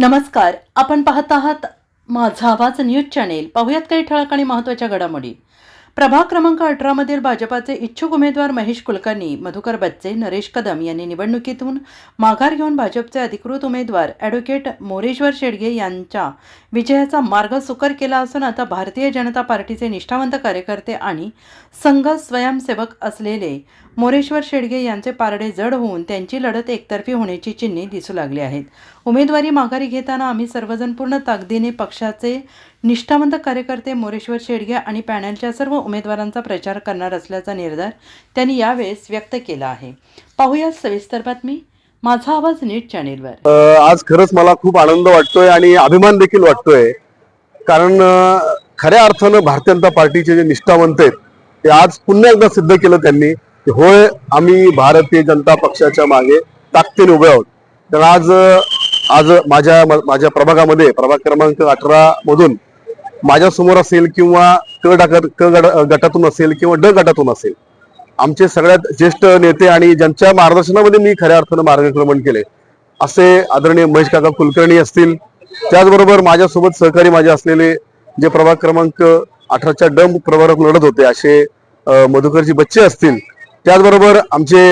नमस्कार आपण पाहत आहात माझा आवाज न्यूज चॅनेल. पाहुयात काही ठळक आणि महत्त्वाच्या घडामोडी. प्रभाग क्रमांक अठरामधील भाजपाचे इच्छुक उमेदवार महेश कुलकर्णी मधुकर बच्चे नरेश कदम यांनी निवडणुकीतून माघार घेऊन भाजपचे अधिकृत उमेदवार ॲडव्होकेट मोरेश्वर शेडगे यांच्या विजयाचा मार्ग सुकर केला असून आता भारतीय जनता पार्टीचे निष्ठावंत कार्यकर्ते आणि संघ स्वयंसेवक असलेले मोरेश्वर शेडगे यांचे पारडे जड होऊन त्यांची लढत एकतर्फी होण्याची चिन्हे दिसू लागली आहेत. उमेदवारी माघारी घेताना आम्ही सर्वजण पूर्ण ताकदीने पक्षाचे निष्ठावंत कार्यकर्ते मोरेश्वर शेडगे आणि पॅनलच्या सर्व उमेदवारांचा प्रचार करणार असल्याचा निर्धार त्यांनी यावेळेस व्यक्त केला आहे. पाहूया सविस्तर बातमी. माझा आवाज नीट चॅनेलवर. आज खरंच मला खूप आनंद वाटतोय आणि अभिमान देखील वाटतोय. कारण खऱ्या अर्थानं भारतीय जनता पार्टीचे जे निष्ठावंत आहेत ते आज पुन्हा एकदा सिद्ध केलं त्यांनी की होय आम्ही भारतीय जनता पक्षाच्या मागे ताकदीने उभे आहोत. तर आज आज माझ्या माझ्या प्रभागामध्ये प्रभाग क्रमांक अठरा मधून माझ्यासमोर असेल किंवा क डाकात क गट- गटातून असेल किंवा ड गटातून असेल आमचे सगळ्यात ज्येष्ठ नेते आणि ज्यांच्या मार्गदर्शनामध्ये मी खऱ्या अर्थानं मार्गक्रमण केले असे आदरणीय महेश काका कुलकर्णी असतील. त्याचबरोबर माझ्यासोबत सहकारी माझे असलेले जे प्रभाग क्रमांक अठराच्या डम प्रभागात लढत होते असे मधुकरजी बच्चे असतील. त्याचबरोबर आमचे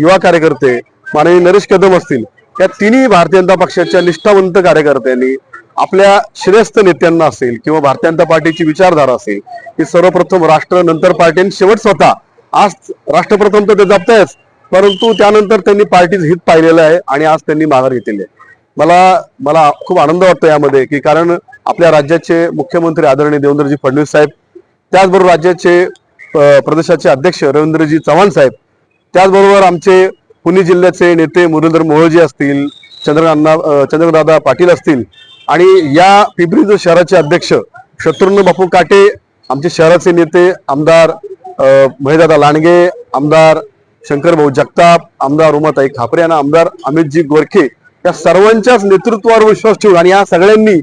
युवा कार्यकर्ते माननीय नरेश कदम असतील. या तिन्ही भारतीय जनता पक्षाच्या निष्ठावंत कार्यकर्त्यांनी आपल्या श्रेष्ठ नेत्यांना असेल किंवा भारतीय जनता पार्टीची विचारधारा असेल ही सर्वप्रथम राष्ट्र नंतर पार्टी आणि शेवट स्वतः. आज राष्ट्रप्रथम तर ते जपतायच परंतु त्यानंतर त्यांनी पार्टीचं हित पाहिलेलं आहे आणि आज त्यांनी माघार घेतलेली आहे. मला मला खूप आनंद वाटतो यामध्ये की कारण आपल्या राज्याचे मुख्यमंत्री आदरणीय देवेंद्रजी फडणवीस साहेब त्याचबरोबर राज्याचे प्रदेशाचे अध्यक्ष रवींद्रजी चव्हाण साहेब त्याचबरोबर आमचे पुणे जिल्ह्याचे नेते मुरलीधर मोहोळजी असतील चंद्रकांना चंद्रदादा पाटील असतील आणि या पिंपरी शहराचे अध्यक्ष शत्रुघ्न बापू काटे आमचे शहराचे नेते आमदार महेदादा लांडगे आमदार शंकर भाऊ जगताप आमदार उमाताई खापरे आणि आमदार अमितजी गोरखे या सर्वांच्याच नेतृत्वावर विश्वास ठेवून आणि या सगळ्यांनी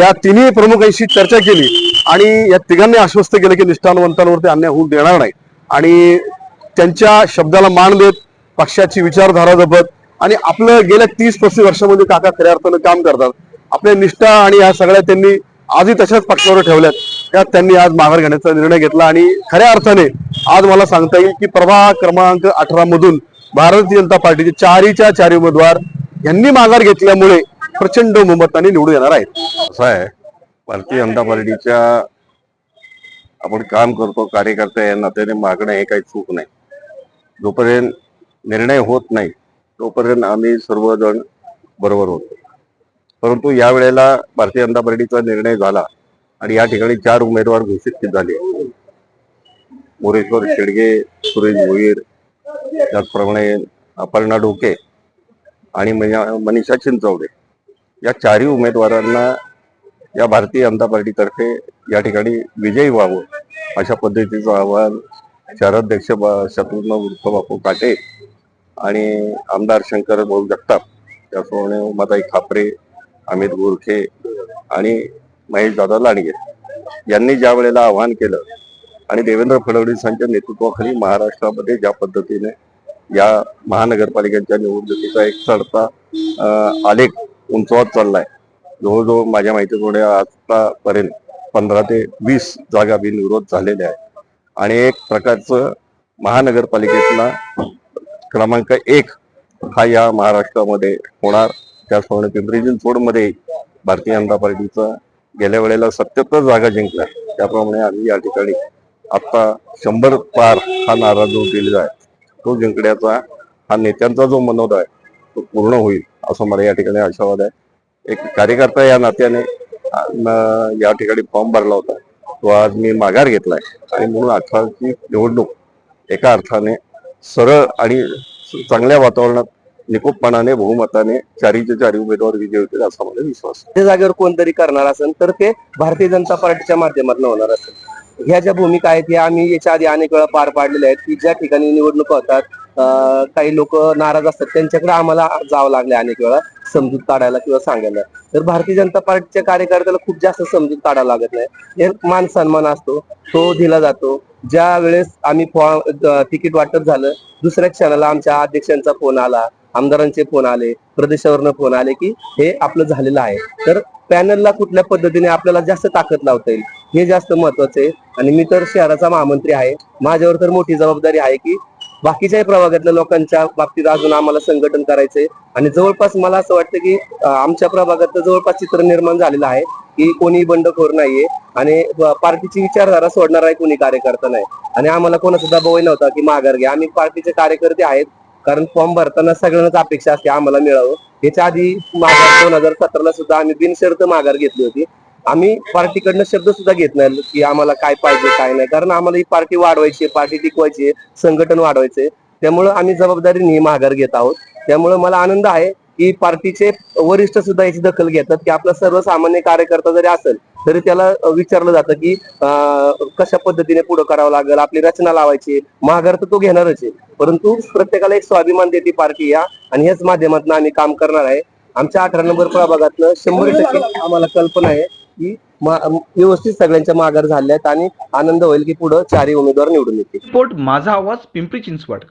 या तिन्ही प्रमुखांशी चर्चा केली आणि या तिघांनी आश्वस्त केलं की निष्ठावंतांवरती अन्याय होऊ देणार नाही. आणि त्यांच्या शब्दाला मान देत पक्षाची विचारधारा जपत आणि आपलं गेल्या तीस पस्तीस वर्षामध्ये काका खऱ्या अर्थानं काम करतात. आपल्या निष्ठा आणि या सगळ्या त्यांनी आजही तशाच पक्षावर ठेवल्यात. त्यात त्यांनी आज माघार घेण्याचा निर्णय घेतला आणि खऱ्या अर्थाने आज मला सांगता येईल की प्रभाग क्रमांक अठरा मधून भारतीय जनता पार्टीचे चारीच्या चारी उमेदवार यांनी माघार घेतल्यामुळे प्रचंड बहुमताने निवडून येणार आहेत. असं आहे. भारतीय जनता पार्टीच्या आपण काम करतो कार्यकर्ते या नात्याने मागणं हे काही चूक नाही. जोपर्यंत निर्णय होत नाही तोपर्यंत आम्ही सर्वजण बरोबर होतो. परंतु या वेळेला भारतीय जनता पार्टीचा निर्णय झाला आणि या ठिकाणी चार उमेदवार घोषित झाले. मोरेश्वर शेडगे सुरेश भोईर त्याचप्रमाणे अपर्णा डोके आणि मनीषा चिंचवडे. या चारही उमेदवारांना या भारतीय जनता पार्टीतर्फे या ठिकाणी विजयी व्हावं अशा पद्धतीचं आवाहन शहराध्यक्ष शत्रुघ्न उर्फ बापू काटे आणि आमदार शंकर भाऊ जगताप त्याचप्रमाणे उमाताई खापरे अमित गोरखे आणि महेश दादा लांडगे यांनी ज्या वेळेला आवाहन केलं आणि देवेंद्र फडणवीसांच्या नेतृत्वाखाली महाराष्ट्रामध्ये ज्या पद्धतीने या महानगरपालिकांच्या निवडणुकीचा एक चढता आलेख उंचवत चाललाय. जवळजवळ माझ्या माहितीप्रमाणे आतापर्यंत पंधरा ते वीस जागा बिनविरोध झालेल्या आहेत. आणि एक प्रकारचं महानगरपालिकेतला क्रमांक एक हा या महाराष्ट्रामध्ये होणार. त्याचप्रमाणे पिंपरी चिंचवडमध्ये भारतीय जनता पार्टीचा गेल्या वेळेला सत्याहत्तर जागा जिंकल्या. त्याप्रमाणे आम्ही या ठिकाणी आत्ता शंभर पार हा नारा जो दिलेला आहे तो जिंकण्याचा हा नेत्यांचा जो मनोद आहे तो पूर्ण होईल असं मला या ठिकाणी आशावाद आहे. एक कार्यकर्ता या नात्याने या ठिकाणी फॉर्म भरला होता. तो आज मी माघार घेतलाय. आणि म्हणून अठराची निवडणूक एका अर्थाने सरळ आणि चांगल्या वातावरणात निकोपपणाने बहुमताने चारीचे चारी उमेदवार विजय होतील असा मला विश्वास त्या जागेवर कोणतरी करणार असेल तर ते भारतीय जनता पार्टीच्या माध्यमातून होणार असेल. ह्या ज्या भूमिका आहेत ह्या आम्ही याच्या आधी अनेक वेळा पार पाडलेल्या आहेत की ज्या ठिकाणी निवडणुका होतात काही लोक नाराज असतात त्यांच्याकडे आम्हाला जावं लागले अनेक वेळा समजूत काढायला किंवा सांगायला. तर भारतीय जनता पार्टीच्या कार्यकर्त्याला खूप जास्त समजूत काढायला लागत नाही. मान सन्मान असतो तो दिला जातो. ज्या वेळेस आम्ही फॉर्म तिकीट वाटप झालं दुसऱ्या क्षणाला आमच्या अध्यक्षांचा फोन आला आमदारांचे फोन आले प्रदेशावरनं फोन आले की हे आपलं झालेलं आहे. तर पॅनलला कुठल्या पद्धतीने आपल्याला जास्त ताकद लावता येईल? हे जास्त महत्वाचं आहे. आणि मी तर शहराचा महामंत्री आहे. माझ्यावर तर मोठी जबाबदारी आहे की बाकीच्याही प्रभागातल्या लोकांच्या बाबतीत अजून आम्हाला संघटन करायचंय आणि जवळपास मला असं वाटतं की आमच्या प्रभागात जवळपास चित्र निर्माण झालेलं आहे की कोणी बंडखोर नाहीये आणि पार्टीची विचारधारा सोडणार आहे कोणी कार्यकर्ता नाही. आणि आम्हाला कोणाचा दबावही नव्हता की माघार घ्या. आम्ही पार्टीचे कार्यकर्ते आहेत. कारण फॉर्म भरताना सगळ्यांनाच अपेक्षा असते आम्हाला मिळावं. याच्या आधी माघार दोन हजार सतराला सुद्धा आम्ही बिनशर्त माघार घेतली होती. आम्ही पार्टीकडनं शब्द सुद्धा घेत नाही की आम्हाला काय पाहिजे काय नाही. कारण आम्हाला ही पार्टी वाढवायची पार्टी टिकवायची संघटन वाढवायचे त्यामुळं आम्ही जबाबदारीने ही माघार घेत आहोत. त्यामुळं मला आनंद आहे की पार्टीचे वरिष्ठ सुद्धा याची दखल घेतात की आपला सर्वसामान्य कार्यकर्ता जरी असेल तरी त्याला विचारलं जातं की कशा पद्धतीने पुढे करावं लागेल आपली रचना लावायची माघार तर तो घेणारच आहे. परंतु प्रत्येकाला एक स्वाभिमान देते पार्टी या आणि ह्याच माध्यमातून आम्ही काम करणार आहे. आमच्या अठरा नंबर प्रभागातलं शंभर टक्के आम्हाला कल्पना आहे की व्यवस्थित सगळ्यांच्या माघार झाल्या आहेत आणि आनंद होईल की पुढे चारही उमेदवार निवडून येतील. माझा आवाज पिंपरी चिंचवड.